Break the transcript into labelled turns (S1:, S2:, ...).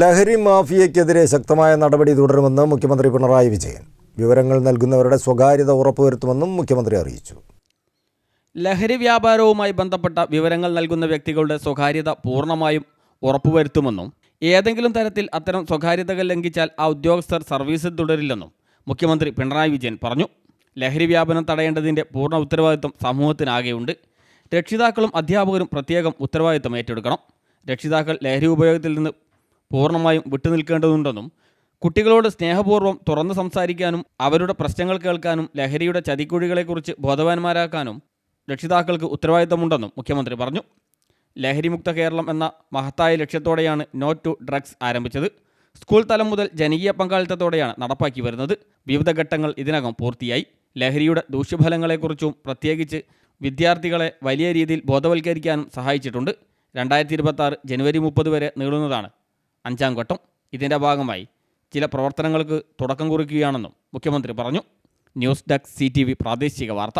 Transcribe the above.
S1: ലഹരി മാഫിയയ്ക്കെതിരെ ശക്തമായ നടപടി തുടരുമെന്ന് മുഖ്യമന്ത്രി പിണറായി വിജയൻ. വിവരങ്ങൾ നൽകുന്നവരുടെ സ്വകാര്യത ഉറപ്പുവരുത്തുമെന്നും മുഖ്യമന്ത്രി അറിയിച്ചു.
S2: ലഹരി വ്യാപാരവുമായി ബന്ധപ്പെട്ട വിവരങ്ങൾ നൽകുന്ന വ്യക്തികളുടെ സ്വകാര്യത പൂർണമായും ഉറപ്പുവരുത്തുമെന്നും ഏതെങ്കിലും തരത്തിൽ അത്തരം സ്വകാര്യതകൾ ലംഘിച്ചാൽ ആ ഉദ്യോഗസ്ഥർ സർവീസിൽ തുടരില്ലെന്നും മുഖ്യമന്ത്രി പിണറായി വിജയൻ പറഞ്ഞു. ലഹരി വ്യാപനം തടയേണ്ടതിന്റെ പൂർണ ഉത്തരവാദിത്വം സമൂഹത്തിനാകെയുണ്ട്. രക്ഷിതാക്കളും അധ്യാപകരും പ്രത്യേകം ഉത്തരവാദിത്വം ഏറ്റെടുക്കണം. രക്ഷിതാക്കൾ ലഹരി ഉപയോഗത്തിൽ നിന്ന് പൂർണമായും വിട്ടുനിൽക്കേണ്ടതുണ്ടെന്നും കുട്ടികളോട് സ്നേഹപൂർവം തുറന്നു സംസാരിക്കാനും അവരുടെ പ്രശ്നങ്ങൾ കേൾക്കാനും ലഹരിയുടെ ചതിക്കുഴികളെക്കുറിച്ച് ബോധവാന്മാരാക്കാനും രക്ഷിതാക്കൾക്ക് ഉത്തരവാദിത്തമുണ്ടെന്നും മുഖ്യമന്ത്രി പറഞ്ഞു. ലഹരിമുക്ത കേരളം എന്ന മഹത്തായ ലക്ഷ്യത്തോടെയാണ് നോ ടു ഡ്രഗ്സ് ആരംഭിച്ചത്. സ്കൂൾ തലം മുതൽ ജനകീയ പങ്കാളിത്തത്തോടെയാണ് നടപ്പാക്കി വരുന്നത്. വിവിധ ഘട്ടങ്ങൾ ഇതിനകം പൂർത്തിയായി. ലഹരിയുടെ ദൂഷ്യഫലങ്ങളെക്കുറിച്ചും പ്രത്യേകിച്ച് വിദ്യാർത്ഥികളെ വലിയ രീതിയിൽ ബോധവൽക്കരിക്കാനും സഹായിച്ചിട്ടുണ്ട്. രണ്ടായിരത്തി ഇരുപത്തി ജനുവരി മുപ്പത് വരെ നീളുന്നതാണ് അഞ്ചാം ഘട്ടം. ഇതിന്റെ ഭാഗമായി ചില പ്രവർത്തനങ്ങൾക്ക് തുടക്കം കുറിക്കുകയാണെന്നും മുഖ്യമന്ത്രി പറഞ്ഞു. ന്യൂസ് ഡെസ്ക് സി പ്രാദേശിക വാർത്ത.